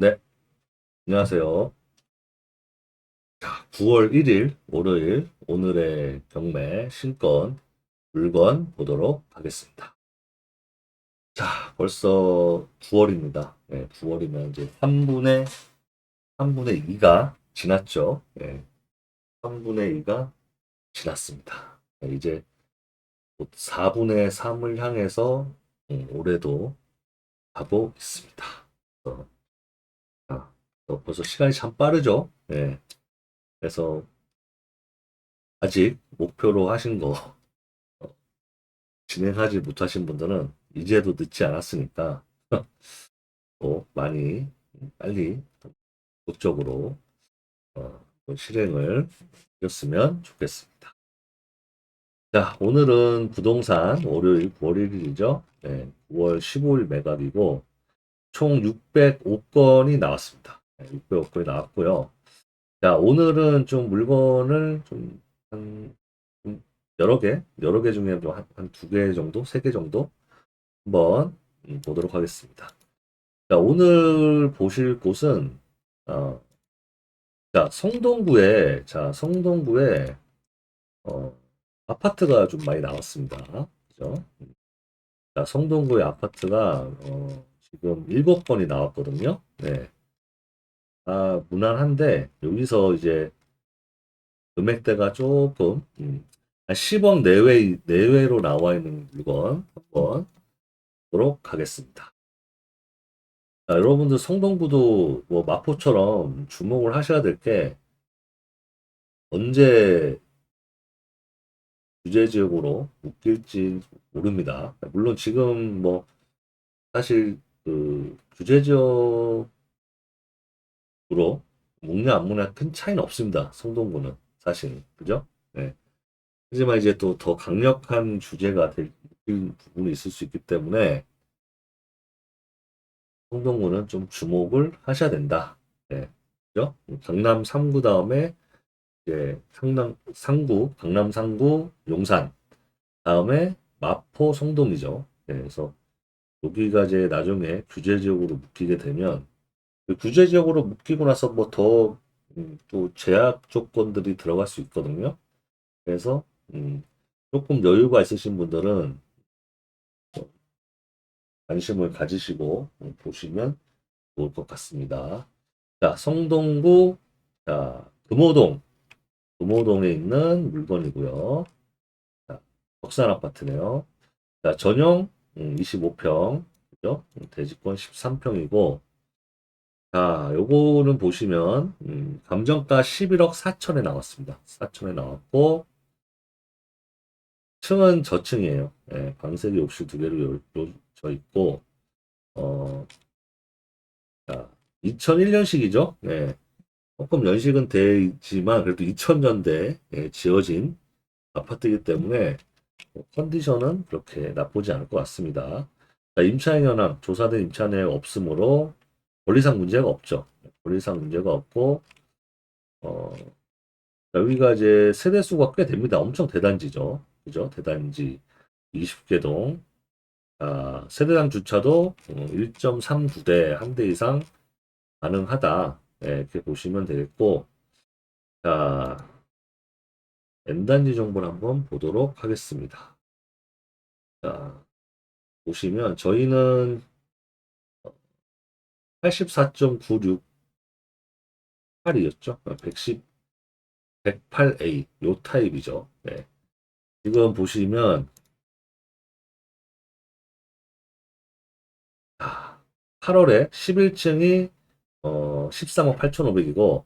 네, 안녕하세요. 자, 9월 1일 월요일 오늘의 경매 신권 물건 보도록 하겠습니다. 자, 벌써 9월입니다. 네, 9월이면 이제 3분의 3분의 2가 지났죠. 네, 3분의 2가 지났습니다. 네, 이제 곧 4분의 3을 향해서 음, 올해도 가고 있습니다. 그래서 어, 벌써 시간이 참 빠르죠. 네. 그래서 아직 목표로 하신 거 어, 진행하지 못하신 분들은 이제도 늦지 않았으니까 또 많이 빨리 적극적으로 어, 또 실행을 하셨으면 좋겠습니다. 자, 오늘은 부동산 월요일 9월 1일이죠. 네, 9월 15일 매각이고 총 605건이 나왔습니다. 605건이 나왔고요. 자, 오늘은 좀 물건을 좀, 한, 좀 여러 개, 여러 개 중에 한, 한두개 정도, 세 개 정도 한번 음, 보도록 하겠습니다. 자, 오늘 보실 곳은, 어, 자, 성동구에, 자, 성동구에, 어, 아파트가 좀 많이 나왔습니다. 그죠? 자, 성동구의 아파트가, 어, 지금 일곱 건이 나왔거든요. 네. 아, 무난한데, 여기서 이제 금액대가 조금, 음, 한 10억 내외, 내외로 나와 있는 물건 한번 보도록 하겠습니다. 자, 여러분들 성동구도 뭐 마포처럼 주목을 하셔야 될 게, 언제 규제 지역으로 묶일지 모릅니다. 물론 지금 뭐, 사실 그 규제 지역 으로 묶냐 안 묶냐 큰 차이는 없습니다. 성동구는 사실 그죠? 네. 하지만 이제 또 더 강력한 규제가 될 부분이 있을 수 있기 때문에 성동구는 좀 주목을 하셔야 된다. 네. 그죠? 강남 3구 다음에 이제 상남 상구, 강남 상구, 용산 다음에 마포, 성동이죠. 네, 그래서 여기가 이제 나중에 규제 지역으로 묶이게 되면 그 규제 지역으로 묶이고 나서 뭐더 음, 또 제약 조건들이 들어갈 수 있거든요. 그래서 음, 조금 여유가 있으신 분들은 어, 관심을 가지시고 음, 보시면 좋을 것 같습니다. 자, 성동구, 자, 금호동, 금호동에 있는 물건이고요. 자, 덕산 아파트네요. 자, 전용 25평, 그죠? 대지권 13평이고, 자, 요거는 보시면, 음, 감정가 11억 4천에 나왔습니다. 4천에 나왔고, 층은 저층이에요. 예, 방세리 옵시 두 개로 져 있고, 어, 자, 2001년식이죠. 예, 조금 연식은 돼 있지만, 그래도 2000년대에 예, 지어진 아파트이기 때문에, 뭐 컨디션은 그렇게 나쁘지 않을 것 같습니다. 자, 임차인 현황, 조사된 임차인이 없으므로 권리상 문제가 없죠. 권리상 문제가 없고, 어, 여기가 이제 세대수가 꽤 됩니다. 엄청 대단지죠. 그죠? 대단지 20개 동. 자, 세대당 주차도 1.39대 한 대 이상 가능하다. 네, 이렇게 보시면 되겠고, 자, N단지 정보를 한번 보도록 하겠습니다. 자, 보시면 저희는 84.968이었죠. 110, 108A 요 타입이죠. 네. 지금 보시면 아, 8월에 11층이 어, 13억 8,500이고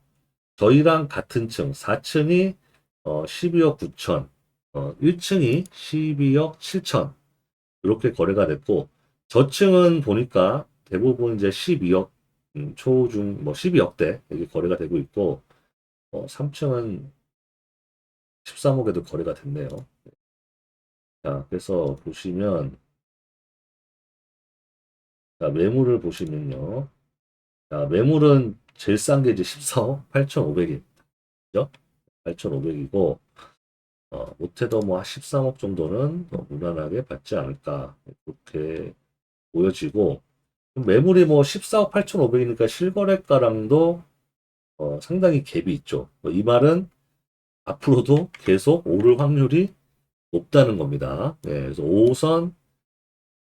저희랑 같은 층 4층이 어, 12억 9천, 어, 1층이 12억 7천 이렇게 거래가 됐고 저층은 보니까 대부분 이제 12억 음, 초중 뭐 12억대 이게 거래가 되고 있고 어, 3층은 13억에도 거래가 됐네요. 자, 그래서 보시면 자, 매물을 보시면요. 자, 매물은 제일 싼 게 이제 14억 8,500입니다. 그죠? 8,500이고 어, 못해도 뭐 13억 정도는 뭐 무난하게 받지 않을까 그렇게 보여지고 매물이 뭐 14억 8,500이니까 실거래가랑도 어, 상당히 갭이 있죠. 뭐 이 말은 앞으로도 계속 오를 확률이 높다는 겁니다. 예, 그래서 5선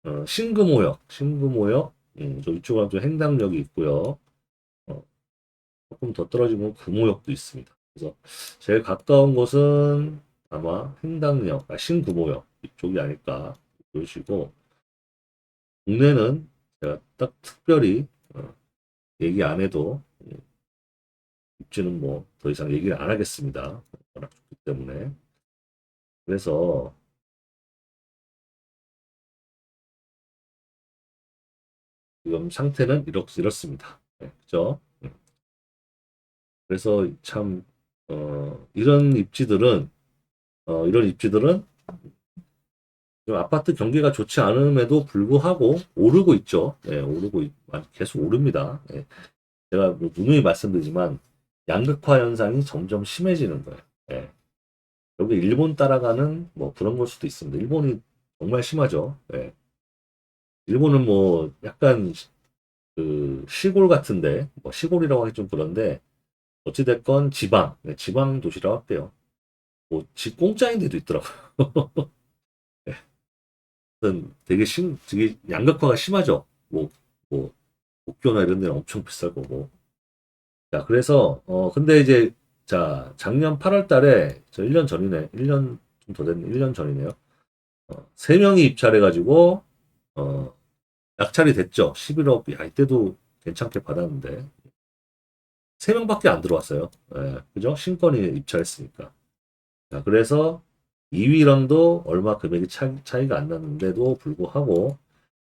어, 신금호역, 신금호역, 음, 저 이쪽은 좀 행당역이 있고요. 어, 조금 더 떨어지면 금호역도 있습니다. 그래서 제일 가까운 곳은 아마 행당역, 아, 신금호역 이쪽이 아닐까 보시고 국내는 제가 딱 특별히 어, 얘기 안 해도 음, 입지는 뭐 더 이상 얘기를 안 하겠습니다. 워낙 좋기 때문에 그래서 지금 상태는 이렇, 이렇습니다. 네, 그죠? 음. 그래서 참, 어, 이런 입지들은, 어, 이런 입지들은 좀 아파트 경기가 좋지 않음에도 불구하고 오르고 있죠. 예, 오르고, 있- 계속 오릅니다. 예. 제가 뭐 누누이 말씀드리지만 양극화 현상이 점점 심해지는 거예요. 예. 여기 일본 따라가는 뭐 그런 걸 수도 있습니다. 일본이 정말 심하죠. 예. 일본은 뭐 약간 시- 그 시골 같은데 뭐 시골이라고 하기 좀 그런데 어찌됐건 지방 네, 지방 도시라고 할게요. 뭐 집 공짜인 데도 있더라고요. 되게 심 되게 양극화가 심하죠. 뭐 뭐 도쿄나 이런 데는 엄청 비쌀 거고. 자 그래서 어 근데 이제 자 작년 8월 달에 저 1년 전이네 1년 좀 더 됐네 1년 전이네요. 어, 3명이 입찰해가지고 어, 낙찰이 됐죠. 11억, 야, 이때도 괜찮게 받았는데. 3명밖에 안 들어왔어요. 예, 그죠? 신권이 입찰했으니까. 자, 그래서 2위랑도 얼마 금액이 차, 차이가 안 났는데도 불구하고,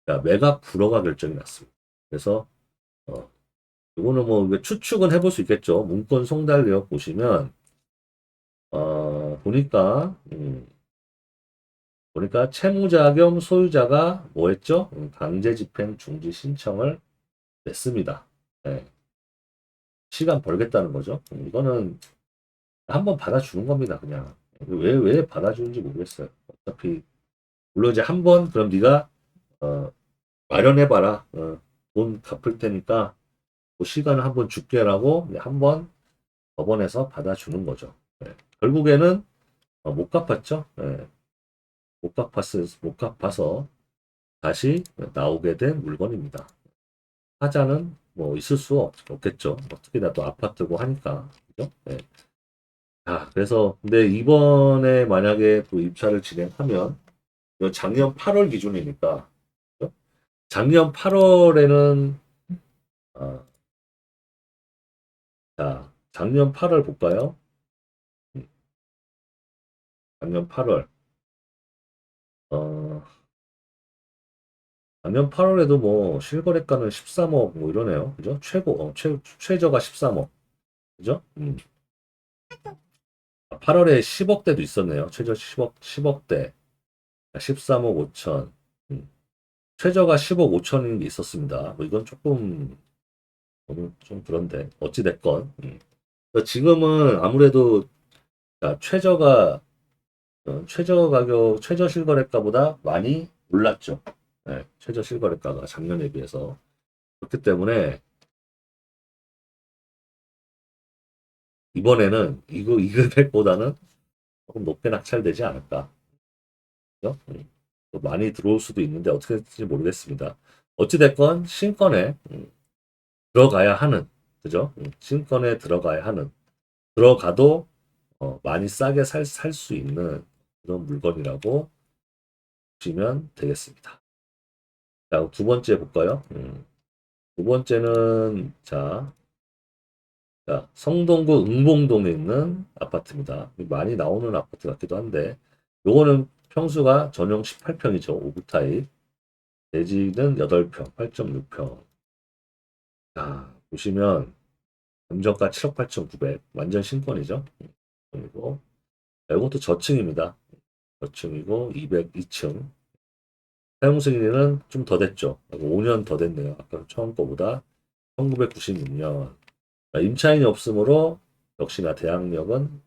자, 매각 불허가 결정이 났습니다. 그래서, 어, 이거는 뭐, 추측은 해볼 수 있겠죠. 문건 송달 내역 보시면, 어, 보니까, 음, 보니까 채무자 겸 소유자가 뭐 했죠? 음, 강제 집행 중지 신청을 냈습니다. 네. 시간 벌겠다는 거죠. 음, 이거는 한번 받아주는 겁니다. 그냥 왜 왜 받아주는지 모르겠어요. 어차피 물론 이제 한 번 그럼 네가 어, 마련해봐라. 어, 돈 갚을 테니까 그 시간을 한 번 줄게라고 한 번 법원에서 받아주는 거죠. 네. 결국에는 어, 못 갚았죠. 네. 못 갚았어, 못 갚아서 다시 나오게 된 물건입니다. 하자는 뭐 있을 수 없. 뭐 특히나 또 아파트고 하니까. 그죠? 네. 자, 그래서, 근데 이번에 만약에 또 입찰을 진행하면, 작년 8월 기준이니까? 작년 8월에는, 아, 자, 작년 8월 볼까요? 음. 작년 8월. 어, 작년 8월에도 뭐 실거래가는 13억 뭐 이러네요. 그죠? 최고, 어, 최, 최저가 13억. 그죠? 음. 8월에 10억대도 있었네요. 최저 10억, 10억대. 13억 5천. 음. 최저가 10억 5천인 게 있었습니다. 뭐 이건 조금, 좀 그런데. 어찌됐건. 음. 지금은 아무래도 자, 최저가 어, 최저 가격, 최저 실거래가보다 많이 올랐죠. 네, 최저 실거래가가 작년에 비해서. 그렇기 때문에 이번에는 이거 이 금액보다는 조금 높게 낙찰되지 않을까. 그죠? 음, 또 많이 들어올 수도 있는데 어떻게 될지 모르겠습니다. 어찌됐건 신권에 음, 들어가야 하는, 그죠? 음, 신권에 들어가야 하는, 들어가도 어, 많이 싸게 살 수 있는 그런 물건이라고 보시면 되겠습니다. 자, 두 번째 볼까요? 음, 두 번째는 자, 자, 성동구 응봉동에 있는 아파트입니다. 많이 나오는 아파트 같기도 한데, 요거는 평수가 전용 18평이죠. 5구 타입. 대지는 8평, 8.6평. 자, 보시면 감정가 7억 8,900. 완전 신권이죠. 그리고 이것도 저층입니다. 저층이고 202층. 사용 승인은 좀 더 됐죠. 5년 더 됐네요. 아까 처음 거보다 1996년. 임차인이 없으므로 역시나 대항력은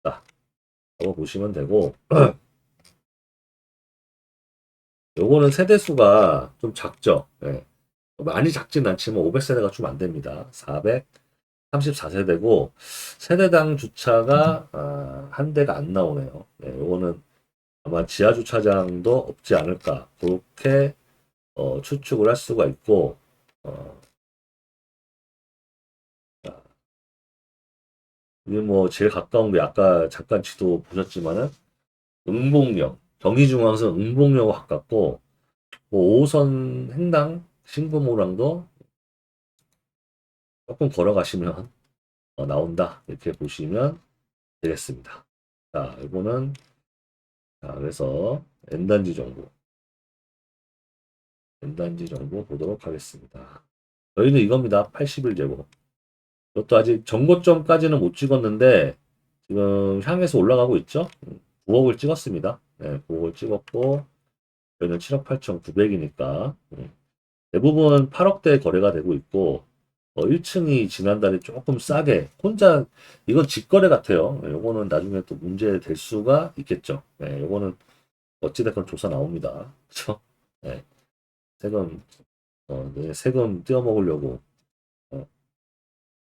있다라고 보시면 되고 요거는 세대수가 좀 작죠. 예. 많이 작진 않지만 500세대가 좀 안 됩니다. 434세대고 세대당 주차가 아, 한 대가 안 나오네요. 네, 요거는 아마 지하 주차장도 없지 않을까 그렇게 어, 추측을 할 수가 있고 어, 이게 뭐 제일 가까운 게 아까 잠깐 지도 보셨지만은 응봉역 경기중앙선 응봉역 가깝고 뭐 5호선 횡당 신금호랑도 조금 걸어가시면 어, 나온다 이렇게 보시면 되겠습니다. 자 이거는 자 그래서 N단지 정보 N단지 정보 보도록 하겠습니다. 저희는 이겁니다. 81제곱 이것도 아직 정고점까지는 못 찍었는데 지금 향해서 올라가고 있죠. 9억을 찍었습니다. 네, 9억을 찍었고 저희는 7억 8천 9백이니까 대부분 8억대 거래가 되고 있고 어, 1층이 지난달에 조금 싸게 혼자 이건 직거래 같아요. 네, 요거는 나중에 또 문제 될 수가 있겠죠. 네, 요거는 어찌됐건 조사 나옵니다. 그렇죠? 네, 세금 어, 네, 세금 떼어 먹으려고 어,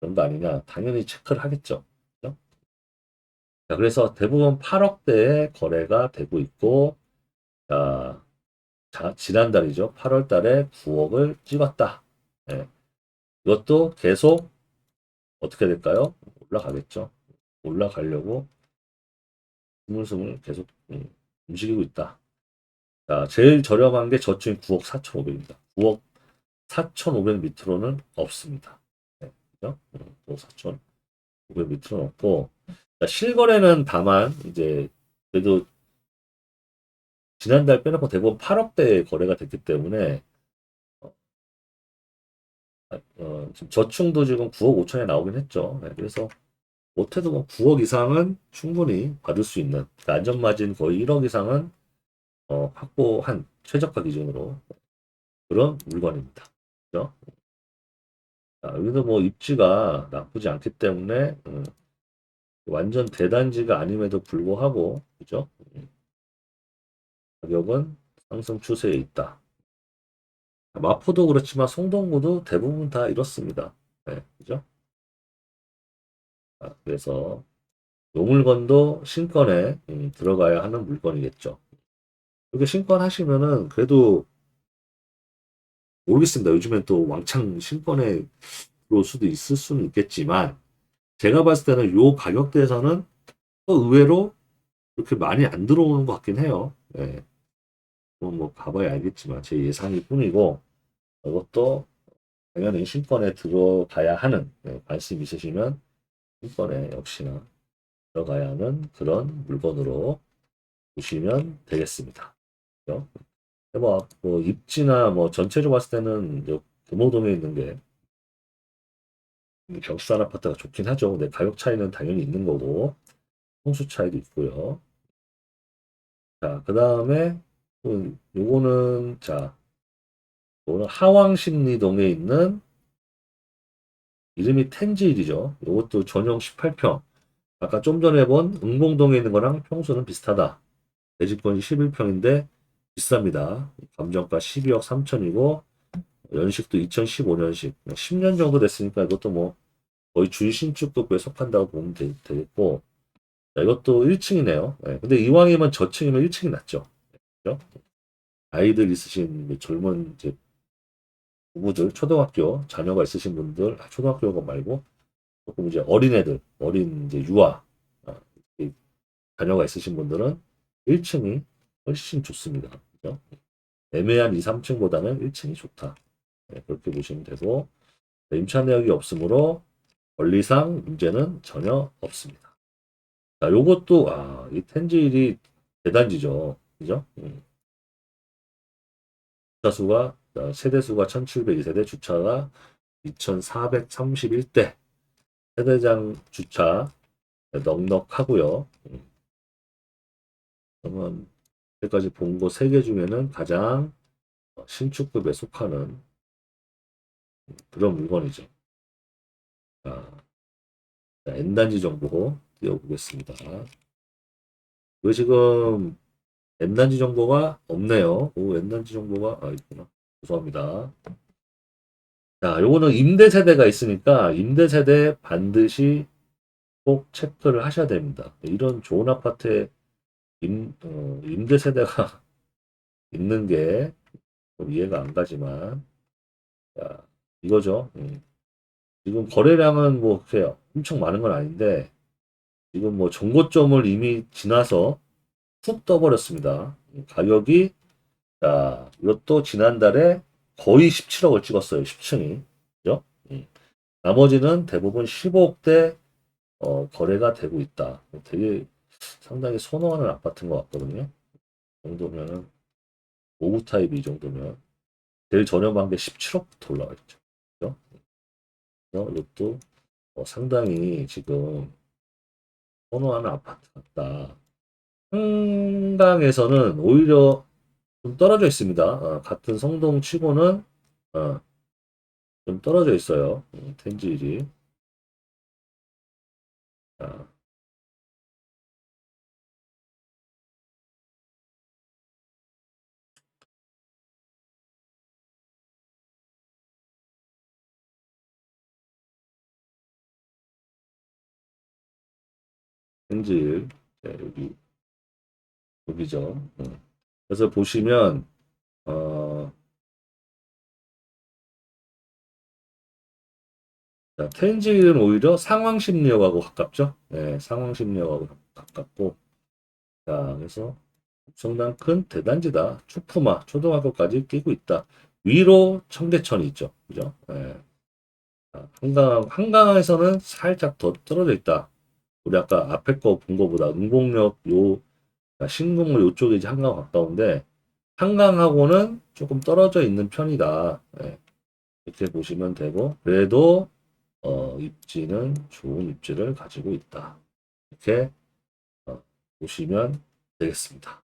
그런 거 아니냐? 당연히 체크를 하겠죠. 그죠? 자, 그래서 대부분 8억대에 거래가 되고 있고 자, 자, 지난달이죠. 8월 달에 9억을 찍었다. 예. 이것도 계속 어떻게 될까요? 올라가겠죠. 올라가려고 스물스물 계속 음, 움직이고 있다. 자, 제일 저렴한 게 저층이 9억 4,500입니다. 9억 4,500 밑으로는 없습니다. 네, 그죠? 음, 9억 4,500 밑으로는 없고, 자, 실거래는 다만, 이제, 그래도 지난달 빼놓고 대부분 8억대 거래가 됐기 때문에 어, 어, 지금 저층도 지금 9억 5천에 나오긴 했죠. 네, 그래서 못해도 뭐 9억 이상은 충분히 받을 수 있는 그러니까 안전마진 거의 1억 이상은 어, 확보한 최저가 기준으로 그런 물건입니다. 그죠? 자, 여기도 뭐 입지가 나쁘지 않기 때문에 음, 완전 대단지가 아님에도 불구하고 그죠? 음, 가격은 상승 추세에 있다. 마포도 그렇지만 송동구도 대부분 다 이렇습니다. 네, 그죠? 아, 그래서 이 물건도 신권에 음, 들어가야 하는 물건이겠죠. 이렇게 신권 하시면은 그래도 모르겠습니다. 요즘엔 또 왕창 신권에 들어올 수도 있을 수는 있겠지만 제가 봤을 때는 요 가격대에서는 또 의외로 그렇게 많이 안 들어오는 것 같긴 해요. 네. 그건 뭐 가봐야 알겠지만 제 예상일 뿐이고 이것도 당연히 신권에 들어가야 하는 네, 관심 있으시면 신권에 역시나 들어가야 하는 그런 물건으로 보시면 되겠습니다. 그죠? 뭐, 뭐 입지나 뭐 전체적으로 봤을 때는 요 금호동에 있는 게 격산 아파트가 좋긴 하죠. 근데 가격 차이는 당연히 있는 거고 홍수 차이도 있고요. 자, 그 다음에 음, 요거는 자, 요거는 하왕십리동에 있는 이름이 텐지일이죠. 요것도 전용 18평. 아까 좀 전에 본 응봉동에 있는 거랑 평수는 비슷하다. 대지권이 11평인데 비쌉니다. 감정가 12억 3천이고 연식도 2015년식 10년 정도 됐으니까 이것도 뭐 거의 준신축급에 속한다고 보면 되, 겠고 자, 이것도 1층이네요. 네, 근데 이왕이면 저층이면 1층이 낫죠. 그죠? 아이들 있으신 뭐 젊은 이제 부부들, 초등학교 자녀가 있으신 분들, 아, 초등학교가 말고 조금 이제 어린애들, 어린 이제 유아 아, 이 자녀가 있으신 분들은 1층이 훨씬 좋습니다. 그죠? 애매한 2, 3층보다는 1층이 좋다. 네, 그렇게 보시면 되고 임차 내역이 없으므로 권리상 문제는 전혀 없습니다. 자, 요것도 아, 이 텐지일이 대단지죠. 그죠? 음. 주차 수가 자, 세대 수가 1702세대, 주차가 2431대. 세대장 주차 넉넉하고요. 음. 그러면 여기까지 본 거 세 개 중에는 가장 신축급에 속하는 그런 물건이죠. 자, N단지 정보 띄워보겠습니다. 왜 지금 N단지 정보가 없네요. 오, N단지 정보가, 아, 있구나. 죄송합니다. 자, 요거는 임대 세대가 있으니까 임대 세대 반드시 꼭 체크를 하셔야 됩니다. 이런 좋은 아파트에 임, 어, 임대 세대가 있는 게좀 이해가 안 가지만, 자, 이거죠. 음. 지금 거래량은 뭐 그렇게 엄청 많은 건 아닌데, 지금 뭐 정고점을 이미 지나서 툭 떠버렸습니다. 가격이, 자, 이것도 지난달에 거의 17억을 찍었어요. 10층이. 그죠? 음. 나머지는 대부분 15억대 어, 거래가 되고 있다. 되게 상당히 선호하는 아파트인 것 같거든요. 이 정도면은 오브 타입 이 정도면 제일 저렴한 게 17억부터 올라가 있죠. 그죠? 이것도 어, 상당히 지금 선호하는 아파트 같다. 한강에서는 오히려 좀 떨어져 있습니다. 어, 같은 성동 치고는 어, 좀 떨어져 있어요. 음, 텐질이. 자, 텐질 네, 여기 여기죠. 음. 그래서 보시면 어, 자, 텐질은 오히려 상황 심리학하고 가깝죠. 네, 상황 심리학하고 가깝고 자, 그래서 엄청난 큰 대단지다. 추푸마 초등학교까지 끼고 있다. 위로 청계천이 있죠. 그죠? 예. 아, 한강, 한강에서는 살짝 더 떨어져 있다. 우리 아까 앞에 거 본 거보다 응봉역 요, 그러니까 신궁 요쪽이 이제 한강 가까운데, 한강하고는 조금 떨어져 있는 편이다. 예. 이렇게 보시면 되고, 그래도, 어, 입지는 좋은 입지를 가지고 있다. 이렇게, 어, 보시면 되겠습니다.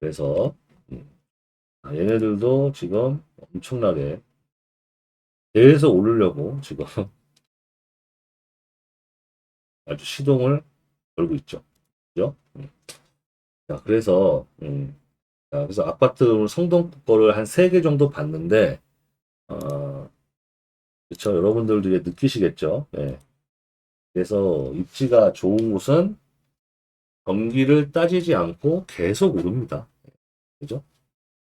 그래서 음, 아, 얘네들도 지금 엄청나게 계속 오르려고 지금 아주 시동을 걸고 있죠. 그죠? 음. 자, 그래서 음, 자, 그래서 아파트 성동 거를 한세개 정도 봤는데 어, 그렇죠. 여러분들도 이제 느끼시겠죠. 예. 그래서 입지가 좋은 곳은 경기를 따지지 않고 계속 오릅니다. 그죠?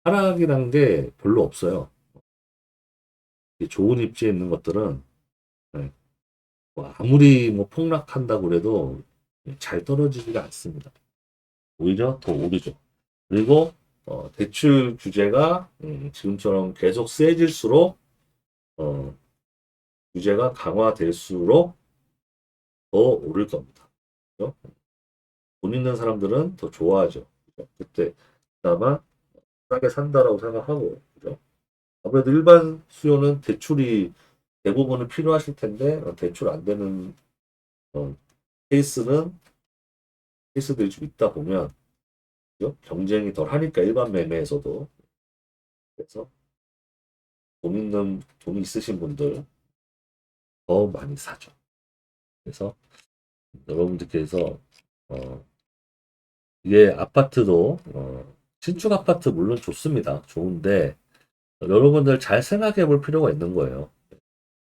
하락이라는 게 별로 없어요. 좋은 입지에 있는 것들은 네, 뭐 아무리 뭐 폭락한다고 그래도 잘 떨어지지가 않습니다. 오히려 더 오르죠. 그리고 어, 대출 규제가 음, 지금처럼 계속 세질수록 어, 규제가 강화될수록 더 오를 겁니다. 그죠? 돈 있는 사람들은 더 좋아하죠. 그때 그나마 싸게 산다라고 생각하고 그죠? 아무래도 일반 수요는 대출이 대부분은 필요하실 텐데 어, 대출 안 되는 어, 케이스는 케이스들이 좀 있다 보면 그죠? 경쟁이 덜 하니까 일반 매매에서도 그래서 돈 있는 돈이 있으신 분들 더 많이 사죠. 그래서 여러분들께서 어, 이게 아파트도 어, 신축 아파트 물론 좋습니다. 좋은데 여러분들 잘 생각해 볼 필요가 있는 거예요.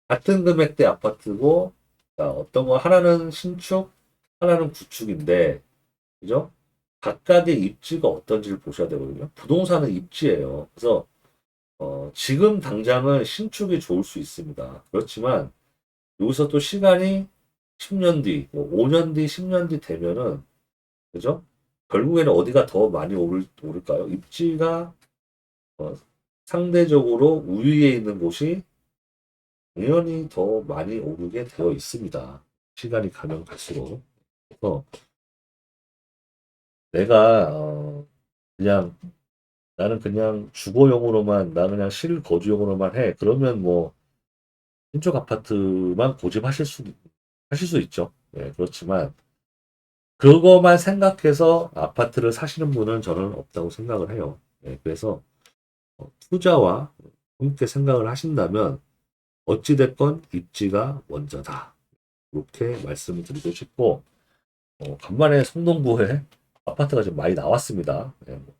같은 금액대 아파트고 자, 어떤 거 하나는 신축, 하나는 구축인데 그죠? 각각의 입지가 어떤지를 보셔야 되거든요. 부동산은 입지예요. 그래서 어, 지금 당장은 신축이 좋을 수 있습니다. 그렇지만 여기서 또 시간이 10년 뒤, 5년 뒤, 10년 뒤 되면은 그죠? 결국에는 어디가 더 많이 오를, 오를까요? 입지가 어, 상대적으로 우위에 있는 곳이 당연히 더 많이 오르게 되어 있습니다. 시간이 가면 갈수록. 그래서 내가 어, 그냥 나는 그냥 주거용으로만 나 그냥 실거주용으로만 해. 그러면 뭐 신축 아파트만 고집하실 수 하실 수 있죠. 네, 그렇지만 그거만 생각해서 아파트를 사시는 분은 저는 없다고 생각을 해요. 네, 그래서 어, 투자와 함께 생각을 하신다면 어찌됐건 입지가 먼저다. 이렇게 말씀을 드리고 싶고 어, 간만에 성동구에 아파트가 좀 많이 나왔습니다. 네, 뭐,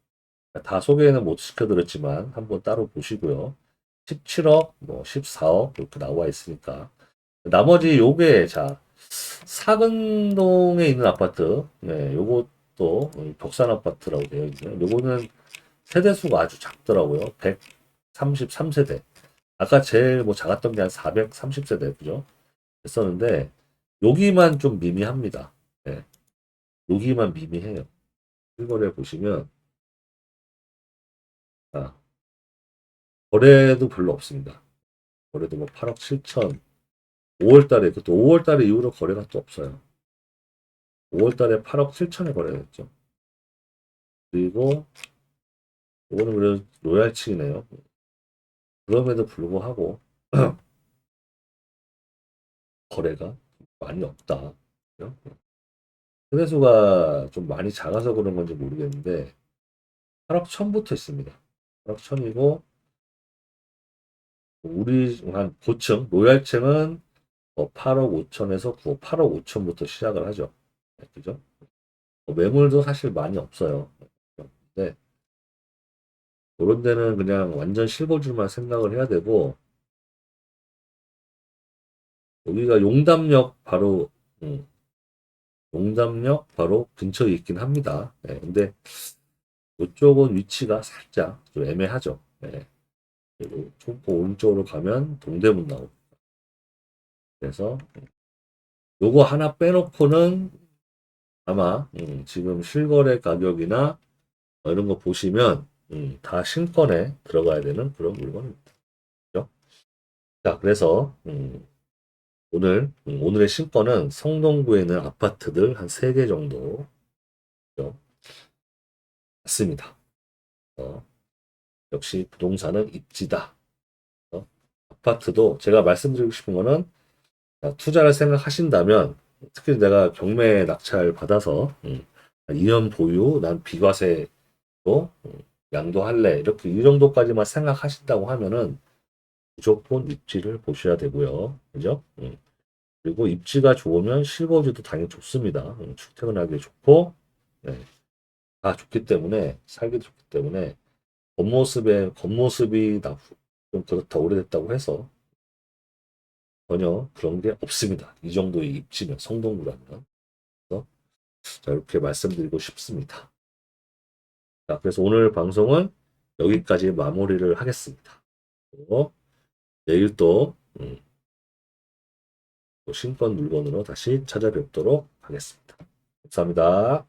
다 소개는 못 시켜드렸지만 한번 따로 보시고요. 17억, 뭐 14억 이렇게 나와 있으니까 나머지 요게 자 사근동에 있는 아파트, 네, 요것도 벽산 아파트라고 되어 있네요. 요거는 세대수가 아주 작더라고요. 133세대. 아까 제일 뭐 작았던 게 한 430세대, 그죠? 했었는데, 여기만 좀 미미합니다. 네. 여기만 미미해요. 실거래 보시면, 아, 거래도 별로 없습니다. 거래도 뭐 8억 7천, 5월 달에, 그것도 5월 달에 이후로 거래가 또 없어요. 5월 달에 8억 7천에 거래했죠. 그리고, 이거는 그래도 로얄층이네요. 그럼에도 불구하고, 거래가 많이 없다. 세대수가 좀 많이 작아서 그런 건지 모르겠는데, 8억 1000부터 있습니다. 8억 1000이고, 우리 한 고층, 로얄층은 뭐 8억 5천에서 9억, 8억 5천부터 시작을 하죠. 네, 그죠? 뭐 매물도 사실 많이 없어요. 근데 그런 데는 그냥 완전 실거주만 생각을 해야 되고 여기가 용담역 바로 음, 용담역 바로 근처에 있긴 합니다. 네, 근데 이쪽은 위치가 살짝 좀 애매하죠. 네. 그리고 총포 오른쪽으로 가면 동대문 나옵니다. 그래서 요거 하나 빼놓고는 아마 음, 지금 실거래 가격이나 뭐 이런 거 보시면 음, 다 신권에 들어가야 되는 그런 물건입니다. 그죠? 자, 그래서 음, 오늘 음, 오늘의 신권은 성동구에 있는 아파트들 한 3개 정도 그죠? 맞습니다. 어, 역시 부동산은 입지다. 어, 아파트도 제가 말씀드리고 싶은 거는 자, 투자를 생각하신다면 특히 내가 경매 낙찰 받아서 음, 2년 보유, 난 비과세도 음, 양도할래 이렇게 이 정도까지만 생각하신다고 하면은 무조건 입지를 보셔야 되고요, 그죠? 음, 그리고 입지가 좋으면 실거주도 당연히 좋습니다. 음, 출퇴근하기 좋고, 네, 다 좋기 때문에 살기도 좋기 때문에 겉모습에 겉모습이 나- 좀 그렇다 오래됐다고 해서 전혀 그런 게 없습니다. 이 정도의 입지면 성동구라면. 그래서 자, 이렇게 말씀드리고 싶습니다. 자, 그래서 오늘 방송은 여기까지 마무리를 하겠습니다. 내일 또, 음, 또 신권 물건으로 다시 찾아뵙도록 하겠습니다. 감사합니다.